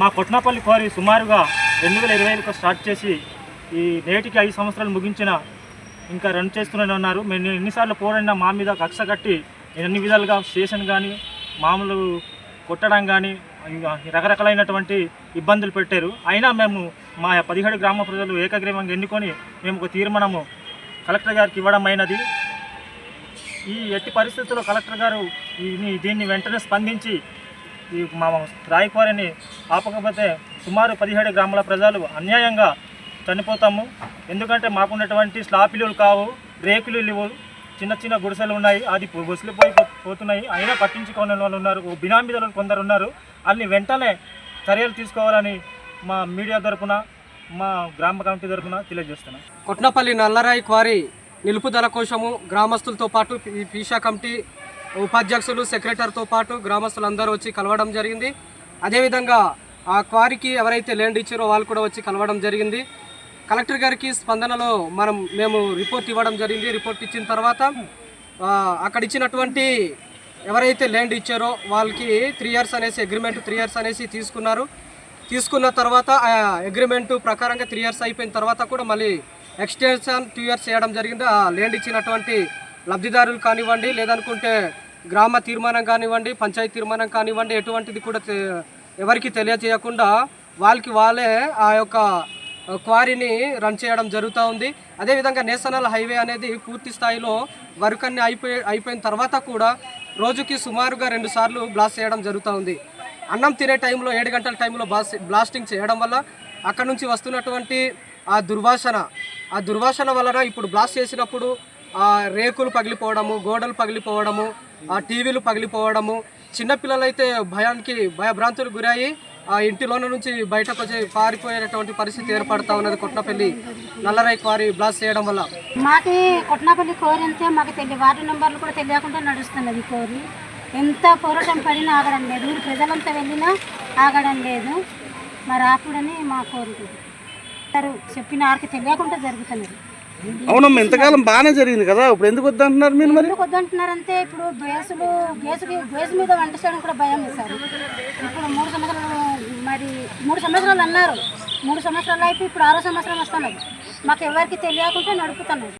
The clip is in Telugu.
మా కొట్నపల్లి క్వారీ సుమారుగా రెండు వేల ఇరవై ఐదుకు స్టార్ట్ చేసి ఈ నేటికి ఐదు సంవత్సరాలు ముగించిన ఇంకా రన్ చేస్తూనే ఉన్నారు. మేము ఎన్నిసార్లు పోరైనా మా మీద కక్ష కట్టి ఎన్ని విధాలుగా స్టేషన్ కానీ మామూలు కొట్టడం కానీ రకరకాలైనటువంటి ఇబ్బందులు పెట్టారు. అయినా మేము మా పదిహేడు గ్రామ ప్రజలు ఏకగ్రీవంగా ఎన్నుకొని మేము ఒక తీర్మానము కలెక్టర్ గారికి ఇవ్వడం అయినది. ఈ ఎట్టి పరిస్థితుల్లో కలెక్టర్ గారు దీన్ని వెంటనే స్పందించి ఈ మా రాయకవారిని ఆపకపోతే సుమారు పదిహేడు గ్రామాల ప్రజలు అన్యాయంగా చనిపోతాము. ఎందుకంటే మాకున్నటువంటి స్లాపిలు కావు రేకులు లేవు చిన్న చిన్న గుడిసెలు ఉన్నాయి. అది బొసిలిపోయి పోతున్నాయి. అయినా పట్టించుకోని వాళ్ళు ఉన్నారు. బినామీదలు కొందరు ఉన్నారు. అన్ని వెంటనే చర్యలు తీసుకోవాలని మా మీడియా తరఫున మా గ్రామ కమిటీ తరపున తెలియజేస్తున్నాం. కొట్నపల్లి నల్లరాయి క్వారీ నిలుపుదల కోసము గ్రామస్తులతో పాటు ఈ పీషా కమిటీ ఉపాధ్యక్షులు సెక్రటరీతో పాటు గ్రామస్తులందరూ వచ్చి కలవడం జరిగింది. అదేవిధంగా ఆ క్వారీకి ఎవరైతే ల్యాండ్ ఇచ్చారో వాళ్ళు కూడా వచ్చి కలవడం జరిగింది. కలెక్టర్ గారికి స్పందనలో మనం మేము రిపోర్ట్ ఇవ్వడం జరిగింది. రిపోర్ట్ ఇచ్చిన తర్వాత అక్కడ ఇచ్చినటువంటి ఎవరైతే ల్యాండ్ ఇచ్చారో వాళ్ళకి త్రీ ఇయర్స్ అనేసి అగ్రిమెంట్ త్రీ ఇయర్స్ అనేసి తీసుకున్నారు. తీసుకున్న తర్వాత ఆ అగ్రిమెంట్ ప్రకారంగా త్రీ ఇయర్స్ అయిపోయిన తర్వాత కూడా మళ్ళీ ఎక్స్టెన్షన్ టూ ఇయర్స్ చేయడం జరిగింది. ఆ ల్యాండ్ ఇచ్చినటువంటి లబ్ధిదారులు కానివ్వండి లేదనుకుంటే గ్రామ తీర్మానం కానివ్వండి పంచాయతీ తీర్మానం కానివ్వండి ఎటువంటిది కూడా ఎవరికి తెలియజేయకుండా వాళ్ళకి వాళ్ళే ఆ యొక్క క్వారీని రన్ చేయడం జరుగుతూ ఉంది. అదేవిధంగా నేషనల్ హైవే అనేది పూర్తి స్థాయిలో వర్క్ అన్ని అయిపోయి అయిపోయిన తర్వాత కూడా రోజుకి సుమారుగా రెండు సార్లు బ్లాస్ట్ చేయడం జరుగుతూ ఉంది. అన్నం తినే టైంలో ఏడు గంటల టైంలో బ్లాస్ బ్లాస్టింగ్ చేయడం వల్ల అక్కడ నుంచి వస్తున్నటువంటి ఆ దుర్వాసన ఆ దుర్వాసన వలన ఇప్పుడు బ్లాస్ట్ చేసినప్పుడు రేకులు పగిలిపోవడము గోడలు పగిలిపోవడము ఆ టీవీలు పగిలిపోవడము చిన్నపిల్లలైతే భయానికి భయభ్రాంతులు గురయ్యి ఆ ఇంటిలోన నుంచి బయటకు వచ్చి పారిపోయేటటువంటి పరిస్థితి ఏర్పడతా ఉన్నది కొట్నపల్లి నల్లరాయి క్వారీ బ్లాస్ట్ చేయడం వల్ల. మాకి కొట్నపల్లి కోరి అంతే మాకు తెలియ వార్డు నెంబర్లు కూడా తెలియకుండా నడుస్తున్నది కోరి ఎంత పోరాటం పడినా ఆగడం లేదు. ఊరు ప్రజలంతా వెళ్ళినా ఆగడం లేదు. మరి ఆపుడని మా కోరిక. చెప్పిన ఆరికి తెలియకుండా జరుగుతున్నది. అవునమ్మా ఇంతకాలం బాగానే జరిగింది కదా ఇప్పుడు ఎందుకు వద్దంటున్నారు మీరు మరి? ఎందుకు వద్దంటున్నారంటే ఇప్పుడు గ్యాసులు గ్యాసు గ్యాస్ మీద వంట చేయడం కూడా భయం వేశారు. ఇప్పుడు మూడు సంవత్సరాలు మరి మూడు సంవత్సరాలు అన్నారు. మూడు సంవత్సరాలు అయిపోయి ఇప్పుడు ఆరో సంవత్సరం వస్తున్నది. మాకు ఎవరికి తెలియకుండా నడుపుతున్నారు